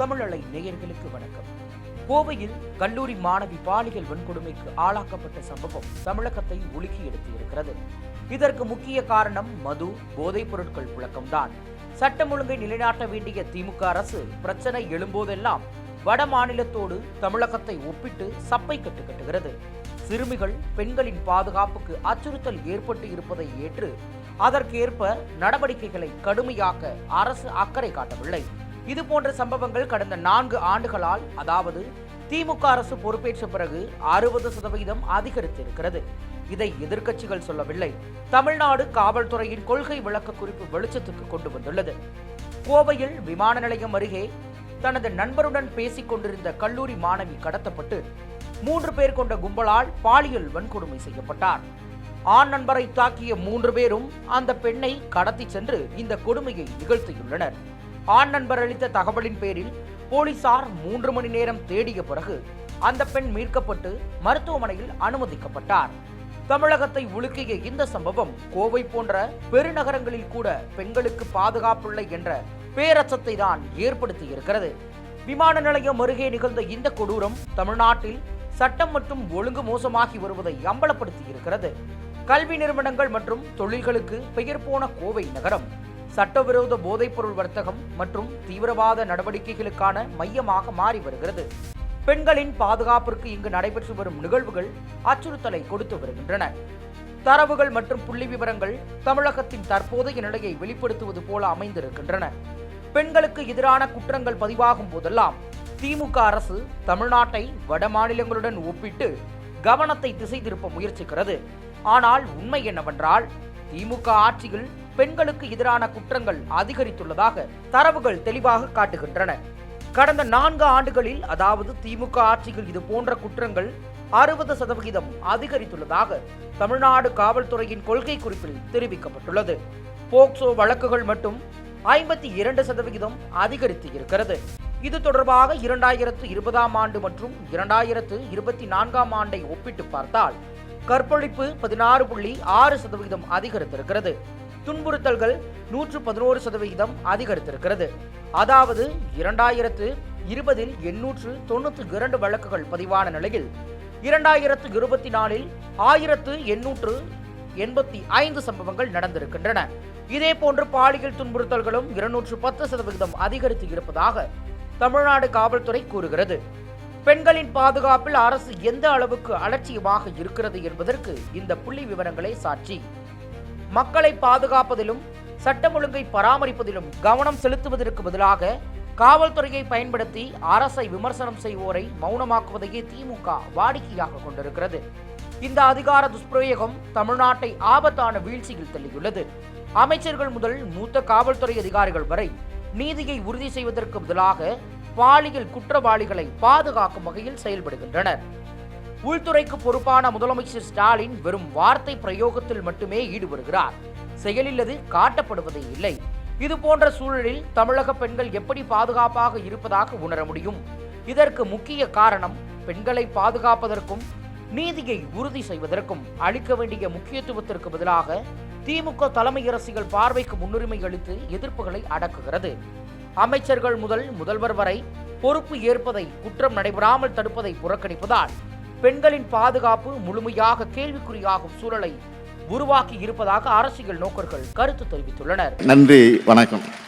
தமிழலை நேயர்களுக்கு வணக்கம். கோவையில் கல்லூரி மாணவி பாலியல் வன்கொடுமைக்கு ஆளாக்கப்பட்ட சம்பவம் தமிழகத்தை உலுக்கி எடுத்து இருக்கிறது இதற்கு முக்கிய காரணம் மது போதைப் பொருட்கள் புழக்கம்தான். சட்டம் ஒழுங்கை நிலைநாட்ட வேண்டிய திமுக அரசு பிரச்சனை எழும்போதெல்லாம் வட மாநிலத்தோடு தமிழகத்தை ஒப்பிட்டு சப்பை கட்டு கட்டுகிறது. சிறுமிகள் பெண்களின் பாதுகாப்புக்கு அச்சுறுத்தல் ஏற்பட்டு இருப்பதை ஏற்று அதற்கேற்ப நடவடிக்கைகளை கடுமையாக்க அரசு அக்கறை காட்டவில்லை. இது போன்ற சம்பவங்கள் கடந்த நான்கு ஆண்டுகளால் அதாவது திமுக அரசு பொறுப்பேற்ற பிறகு அறுபது சதவீதம் அதிகரித்திருக்கிறது. இதை எதிர்க்கட்சிகள் சொல்லவில்லை. தமிழ்நாடு காவல்துறையின் கொள்கை விளக்க குறிப்பு வெளிச்சத்துக்கு கொண்டு வந்துள்ளது. கோவையில் விமான நிலையம் அருகே தனது நண்பருடன் பேசிக் கொண்டிருந்த கல்லூரி மாணவி கடத்தப்பட்டு மூன்று பேர் கொண்ட கும்பலால் பாலியல் வன்கொடுமை செய்யப்பட்டார். ஆண் நண்பரை தாக்கிய மூன்று பேரும் அந்த பெண்ணை கடத்தி சென்று இந்த கொடுமையை நிகழ்த்தியுள்ளனர். ஆண் நண்பர் அளித்த தகவலின் பேரில் போலீசார் மூன்று மணி நேரம் தேடிய பிறகு அந்த பெண் மீட்கப்பட்டு மருத்துவமனையில் அனுமதிக்கப்பட்டார். தமிழகத்தை உலுக்கிய இந்த சம்பவம் கோவை போன்ற பெருநகரங்களில் கூட பெண்களுக்கு பாதுகாப்பில்லை என்ற பேரச்சத்தை தான் ஏற்படுத்தி இருக்கிறது விமான நிலையம் அருகே நிகழ்ந்த இந்த கொடூரம் தமிழ்நாட்டில் சட்டம் மற்றும் ஒழுங்கு மோசமாகி வருவதை அம்பலப்படுத்தி இருக்கிறது கல்வி நிறுவனங்கள் மற்றும் தொழில்களுக்கு பெயர் போன கோவை நகரம் சட்டவிரோத போதைப்பொருள் வர்த்தகம் மற்றும் தீவிரவாத நடவடிக்கைகளுக்கான மையமாக மாறி வருகிறது. பெண்களின் பாதுகாப்பிற்கு இங்கு நடைபெற்று வரும் நிகழ்வுகள் அச்சுறுத்தலை கொடுத்து வருகின்றன. தரவுகள் மற்றும் புள்ளி விவரங்கள் தமிழகத்தின் தற்போதைய நிலையை வெளிப்படுத்துவது போல அமைந்திருக்கின்றன. பெண்களுக்கு எதிரான குற்றங்கள் பதிவாகும் போதெல்லாம் திமுக அரசு தமிழ்நாட்டை வட மாநிலங்களுடன் ஒப்பிட்டு கவனத்தை திசை திருப்ப முயற்சிக்கிறது. ஆனால் உண்மை என்னவென்றால் திமுக ஆட்சியில் பெண்களுக்கு எதிரான குற்றங்கள் அதிகரித்துள்ளதாக தரவுகள் தெளிவாக காட்டுகின்றன. கடந்த நான்கு ஆண்டுகளில் அதாவது திமுக ஆட்சியில் இது போன்ற குற்றங்கள் அறுபது சதவிகிதம் அதிகரித்துள்ளதாக தமிழ்நாடு காவல்துறையின் கொள்கை குறிப்பில் தெரிவிக்கப்பட்டுள்ளது. போக்சோ வழக்குகள் மட்டும் ஐம்பத்தி இரண்டு சதவிகிதம் அதிகரித்து இருக்கிறது இது தொடர்பாக இரண்டாயிரத்து இருபதாம் ஆண்டு மற்றும் இரண்டாயிரத்து இருபத்தி நான்காம் ஆண்டை ஒப்பிட்டு பார்த்தால் கற்பழிப்பு பதினாறு புள்ளி ஆறு சதவிகிதம் அதிகரித்திருக்கிறது. துன்புறுத்தல்கள் நூற்று பதினோரு சதவிகிதம் அதிகரித்திருக்கிறது. அதாவது இரண்டாயிரத்து இருபதில் எண்ணூற்று தொண்ணூற்று இரண்டு வழக்குகள் பதிவான நிலையில் இரண்டாயிரத்து இருபத்தி நாலில் ஆயிரத்து எண்ணூற்று எண்பத்தி ஐந்து சம்பவங்கள் நடந்திருக்கின்றன. இதே போன்று பாலியல் துன்புறுத்தல்களும் இருநூற்று பத்து சதவிகிதம் அதிகரித்து இருப்பதாக தமிழ்நாடு காவல்துறை கூறுகிறது. பெண்களின் பாதுகாப்பில் அரசு எந்த அளவுக்கு அலட்சியமாக இருக்கிறது என்பதற்கு இந்த புள்ளி விவரங்களே சாட்சி. மக்களை பாதுகாப்பதிலும் சட்டம் ஒழுங்கை பராமரிப்பதிலும் கவனம் செலுத்துவதற்கு பதிலாக காவல்துறையை பயன்படுத்தி அரசை விமர்சனம் செய்வோரை மௌனமாக்குவதையே திமுக வாடிக்கையாக கொண்டிருக்கிறது. இந்த அதிகார துஷ்பிரயோகம் தமிழ்நாட்டை ஆபத்தான வீழ்ச்சியில் தள்ளியுள்ளது. அமைச்சர்கள் முதல் மூத்த காவல்துறை அதிகாரிகள் வரை நீதியை உறுதி செய்வதற்கு பதிலாக பாலியல் குற்றவாளிகளை பாதுகாக்கும் வகையில் செயல்படுகின்றனர். உள்துறைக்கு பொறுப்பான முதலமைச்சர் ஸ்டாலின் வெறும் வார்த்தை பிரயோகத்தில் மட்டுமே ஈடுபடுகிறார். செயலில் அது காட்டப்படுவதே இல்லை. இது போன்ற சூழலில் தமிழக பெண்கள் எப்படி பாதுகாப்பாக இருப்பதாக உணர முடியும்? இதற்கு முக்கிய காரணம் பெண்களை பாதுகாப்பதற்கும் நீதியை உறுதி செய்வதற்கும் அளிக்க வேண்டிய முக்கியத்துவத்திற்கு பதிலாக திமுக தலைமை அரசியல் பார்வைக்கு முன்னுரிமை அளித்து எதிர்ப்புகளை அடக்குகிறது. அமைச்சர்கள் முதல் முதல்வர் வரை பொறுப்பு ஏற்பதை குற்றம் நடைபெறாமல் தடுப்பதை புறக்கணிப்பதால் பெண்களின் பாதுகாப்பு முழுமையாக கேள்விக்குறியாகும் சூழலை உருவாக்கி இருப்பதாக அரசியல் நோக்கர்கள் கருத்து தெரிவித்துள்ளனர். நன்றி வணக்கம்.